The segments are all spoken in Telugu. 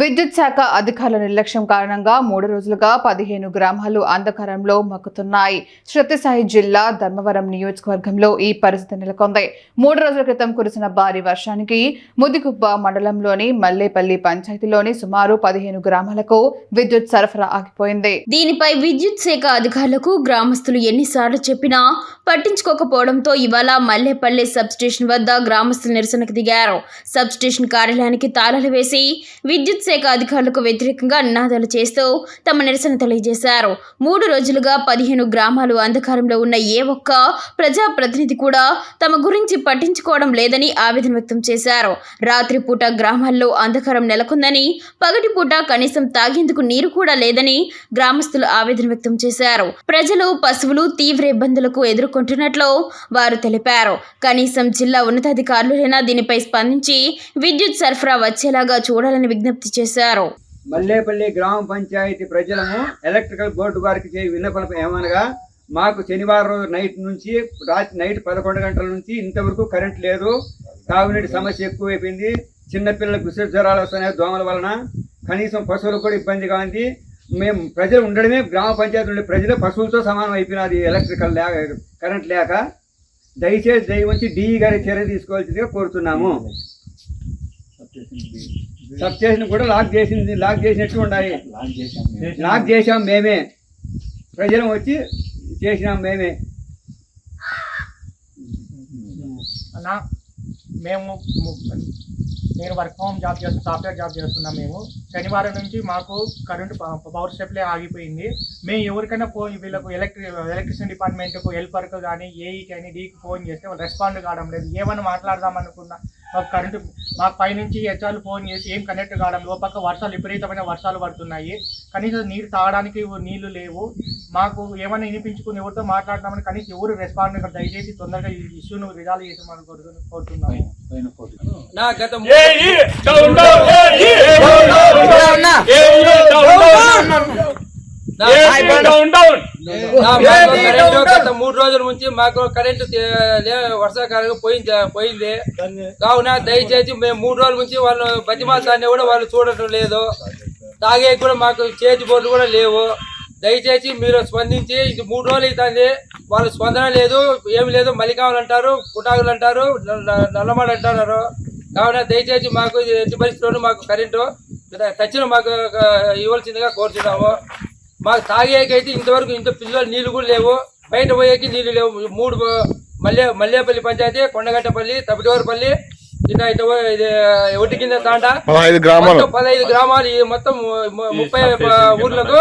విద్యుత్ శాఖ అధికారుల నిర్లక్ష్యం కారణంగా మూడు రోజులుగా పదిహేను గ్రామాలు అంధకారంలో మక్కుతున్నాయి. సత్యసాయి జిల్లా ధర్మవరం నియోజకవర్గంలో ఈ పరిస్థితి నెలకొంది. మూడు రోజుల క్రితం కురిసిన భారీ వర్షానికి ముదిగుబ్బ మండలంలోని మల్లేపల్లి పంచాయతీలోని సుమారు పదిహేను గ్రామాలకు విద్యుత్ సరఫరా ఆగిపోయింది. దీనిపై విద్యుత్ శాఖ అధికారులకు గ్రామస్తులు ఎన్నిసార్లు చెప్పినా పట్టించుకోకపోవడంతో ఇవాళ మల్లేపల్లి సబ్ స్టేషన్ వద్ద గ్రామస్తులు నిరసనకు దిగారు. సబ్స్టేషన్ కార్యాలయానికి తాళాలు వేసి విద్యుత్ శాఖ అధికారులకు వ్యతిరేకంగా నినాదాలు చేస్తూ తమ నిరసన తెలియజేశారు. మూడు రోజులుగా పదిహేను గ్రామాలు అంధకారంలో ఉన్న ఏ ఒక్క ప్రజాప్రతినిధి కూడా తమ గురించి పట్టించుకోవడం లేదని ఆవేదన వ్యక్తం చేశారు. రాత్రిపూట గ్రామాల్లో అంధకారం నెలకొందని పగటిపూట కనీసం తాగేందుకు నీరు కూడా లేదని గ్రామస్తులు ఆవేదన వ్యక్తం చేశారు. ప్రజలు పశువులు తీవ్ర ఇబ్బందులకు ఎదుర్కొంటున్నట్లు వారు తెలిపారు. కనీసం జిల్లా ఉన్నతాధికారులైనా దీనిపై స్పందించి విద్యుత్ సరఫరా వచ్చేలాగా చూడాలని విజ్ఞప్తి చేశారు. మల్లేపల్లి గ్రామ పంచాయతీ ప్రజలను ఎలక్ట్రికల్ బోర్డు వారికి చేయ విన్నపం ఏమనగా మాకు శనివారం రోజు నైట్ నుంచి రాత్రి నైట్ పదకొండు గంటల నుంచి ఇంతవరకు కరెంట్ లేదు. తాగునీటి సమస్య ఎక్కువైపోయింది. చిన్నపిల్లలకు విష జ్వరాలు వస్తున్నాయి. దోమల వలన కనీసం పశువులకు కూడా ఇబ్బందిగా ఉంది. మేము ప్రజలు ఉండడమే గ్రామ పంచాయతీ ఉండే ప్రజలు పశువులతో సమానం అయిపోయినది ఎలక్ట్రికల్ లేక కరెంట్ లేక. దయచేసి దయవంచి డిఈ గారి చర్య తీసుకోవాల్సిందిగా కోరుతున్నాము. సబ్ స్టేషన్ కూడా లాక్ చేసింది లాక్ చేసినట్టు ఉండాలి లాక్ చేసాం మేమే. ప్రజలు వచ్చి చేసినాం మేమే. అన్న మేము నేను వర్క్ హోమ్ జాబ్ చేస్తున్నా సాఫ్ట్వేర్ జాబ్ చేస్తున్నాం మేము. శనివారం నుంచి మాకు కరెంట్ పవర్ సప్లై ఆగిపోయింది. మేము ఎవరికైనా ఫోన్ వీళ్ళకు ఎలక్ట్రి ఎలక్ట్రిసిటీ డిపార్ట్మెంట్కు హెల్పర్కు కానీ ఏఈ కానీ డీకి ఫోన్ చేస్తే వాళ్ళు రెస్పాండ్ కావడం లేదు. ఏమైనా మాట్లాడదాం అనుకున్నా మాకు కరెంటు మాకు పైనుంచి హెచ్ఆర్లు ఫోన్ చేసి ఏం కనెక్ట్ కావడం లేదు. ఓ పక్క వర్షాలు విపరీతమైన వర్షాలు పడుతున్నాయి కనీసం నీరు తాగడానికి నీళ్ళు లేవు మాకు ఏమైనా వినిపించుకుని ఎవరితో మాట్లాడదామని కనీసం ఎవరు రెస్పాండ్. దయచేసి తొందరగా ఈ ఇష్యూను రిజాల్వ్ చేసి మనం కోరుతున్నాము నా గత మూడు రోజుల నుంచి మాకు కరెంటు వర్షాకాలం పోయింది పోయింది. కావున దయచేసి మేము మూడు రోజుల నుంచి వాళ్ళు బతిమాసాన్ని కూడా వాళ్ళు చూడటం లేదు. తాగే కూడా మాకు చేతి బోర్డు కూడా లేవు. దయచేసి మీరు స్పందించి ఇది మూడు రోజులు అవుతుంది. వాళ్ళు స్పందన లేదు ఏమి లేదు మలికాములు అంటారు పుటాకులు అంటారు నల్ల- నల్లమాడు అంటున్నారు. కావున దయచేసి మాకు ఎట్టి పరిస్థితుల్లోనూ మాకు కరెంటు తచ్చిన మాకు ఇవ్వాల్సిందిగా కోరుతున్నాము మాకు తాగేకైతే ఇంతవరకు ఇంత పిల్లలు నీళ్ళు కూడా లేవు. బయట పోయేకి నీళ్ళు లేవు. మూడు మల్లె మల్లేపల్లి పంచాయతీ కొండగట్టపల్లి తపిటివారిపల్లి ఇట్లా ఇట్లా ఒడ్డు కింద తాండ. పదహైదు గ్రామాలు. మొత్తం పదహైదు గ్రామాలు. ఈ మొత్తం ముప్పై ఊర్లకు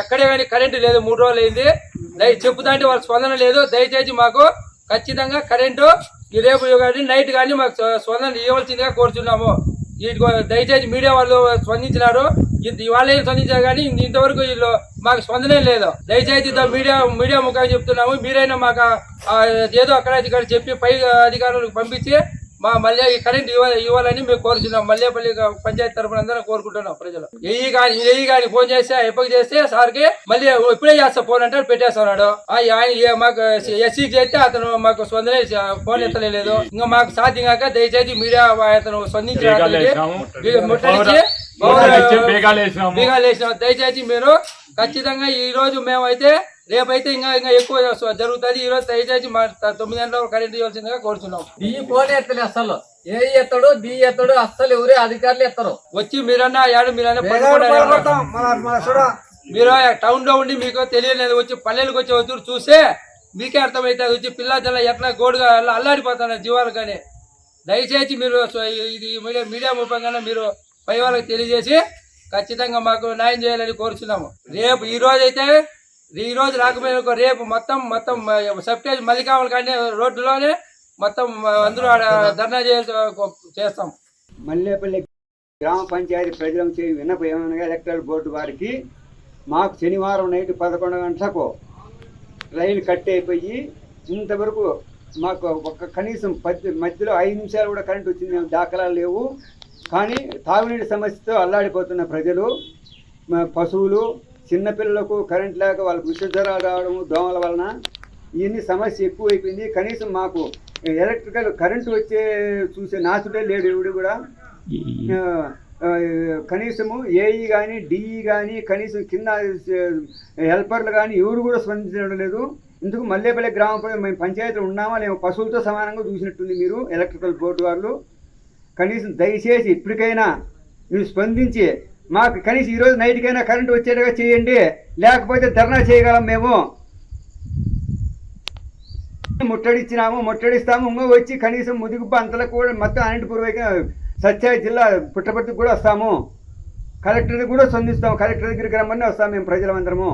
ఎక్కడే కానీ కరెంటు లేదు. మూడు రోజులు అయింది. దయ చెప్పుదంటే వాళ్ళ స్పందన లేదు. దయచేసి మాకు ఖచ్చితంగా కరెంటు ఈ రేపు కానీ నైట్ కానీ మాకు స్పందన ఇవ్వాల్సిందిగా కోరుతున్నాము వీటికి దయచేసి మీడియా వాళ్ళు స్పందించినారు. ఇవాళ స్పందించారు కానీ ఇంతవరకు వీళ్ళు మాకు స్పందనే లేదు. దయచేసి మీడియా మీడియా ముఖంగా చెప్తున్నాము. మీరైనా మాకు ఏదో అక్కడ ఇక్కడ చెప్పి పై అధికారులకు పంపించి మా మళ్ళీ కరెంట్ ఇవ్వ ఇవ్వాలని మేము కోరుచున్నాం. మల్లేపల్లి పంచాయతీ తరఫున అందరం కోరుకుంటున్నాం ప్రజలు. ఎయ్యి కానీ ఎయ్యి కానీ ఫోన్ చేస్తే ఎప్పటికి చేస్తే సార్కి మళ్ళీ ఇప్పుడే చేస్తా ఫోన్ అంటే పెట్టేస్తున్నాడు ఆయన మాకు ఎస్సీ చేస్తే అతను మాకు స్పందనే ఫోన్ ఎత్తలేదు. ఇంకా మాకు సాధ్యం కాక దయచేసి మీడియా అతను. బీ- ముట్టడించి దయచేసి మీరు ఖచ్చితంగా ఈ రోజు మేమైతే రేపైతే ఇంకా ఇంకా ఎక్కువ జరుగుతుంది. ఈ రోజు దయచేసి మా తొమ్మిది గంటల కరెంట్ ఇవ్వాల్సిందిగా కోరుతున్నాం డి ఫోన్ ఎత్తలే అసలు. ఏ ఎత్తడు డి ఎత్తడు అస్సలు ఎవరే అధికారులు ఎత్తరు. వచ్చి మీరన్నా యాడు మీరన్నా మీరు టౌన్లో ఉండి మీకు తెలియలేదు వచ్చి పల్లెలకు వచ్చి వచ్చి చూస్తే మీకే అర్థమవుతుంది వచ్చి పిల్ల జల్ల ఎట్లా గోడుగా అల్లా- అల్లాడిపోతున్నారు జీవాలు కానీ. దయచేసి మీరు ఇది మీడియా మీడియా ముఖంగా మీరు పై వాళ్ళకి తెలియజేసి ఖచ్చితంగా మాకు న్యాయం చేయాలని కోరుచున్నాము. రేపు ఈ రోజు అయితే ఈ రోజు రాకపోయిన రేపు మొత్తం మొత్తం సెప్టేజ్ మల్లికామల కానీ రోడ్డులోనే మొత్తం అందరూ ఆడ ధర్నా చేసి చేస్తాం. మల్లేపల్లి గ్రామ పంచాయతీ ప్రజలకు చేయ విన్నపం ఏమనగా ఎలక్ట్రల్ బోర్డు వారికి మాకు శనివారం నైట్ పదకొండు గంటలకు రైలు కట్ అయిపోయి ఇంతవరకు మాకు ఒక కనీసం పది మధ్యలో ఐదు నిమిషాలు కూడా కరెంట్ వచ్చింది దాఖలాలు లేవు. కానీ తాగునీటి సమస్యతో అల్లాడిపోతున్న ప్రజలు పశువులు చిన్నపిల్లలకు కరెంట్ లేక వాళ్ళకు విష జ్వరాలు రావడం దోమల వలన ఇవన్నీ సమస్య ఎక్కువైపోయింది. కనీసం మాకు ఎలక్ట్రికల్ కరెంటు వచ్చే చూసే నాచుడే లేడు ఎవడు కూడా. కనీసము ఏఈ కానీ డిఈ కానీ కనీసం కింద హెల్పర్లు కానీ ఎవరు కూడా స్పందించడం లేదు. ఇందుకు మల్లేపల్లి గ్రామ మేము పంచాయతీలో ఉన్నామా లేము పశువులతో సమానంగా చూసినట్టుంది మీరు ఎలక్ట్రికల్ బోర్డు వాళ్ళు. కనీసం దయచేసి ఇప్పటికైనా మీరు స్పందించి మాకు కనీసం ఈరోజు నైట్కైనా కరెంటు వచ్చేట్టుగా చేయండి. లేకపోతే ధర్నా చేయగలం మేము. ముట్టడిచ్చినాము ముట్టడిస్తాము. ఇంకో వచ్చి కనీసం ముదిగుప్ప అంతలకు కూడా మొత్తం అనంతపురం వైపు సత్య జిల్లా పుట్టపర్తికి కూడా వస్తాము. కలెక్టర్ కూడా స్పందిస్తాము కలెక్టర్ దగ్గరికి రమ్మని వస్తాము మేము ప్రజలందరము.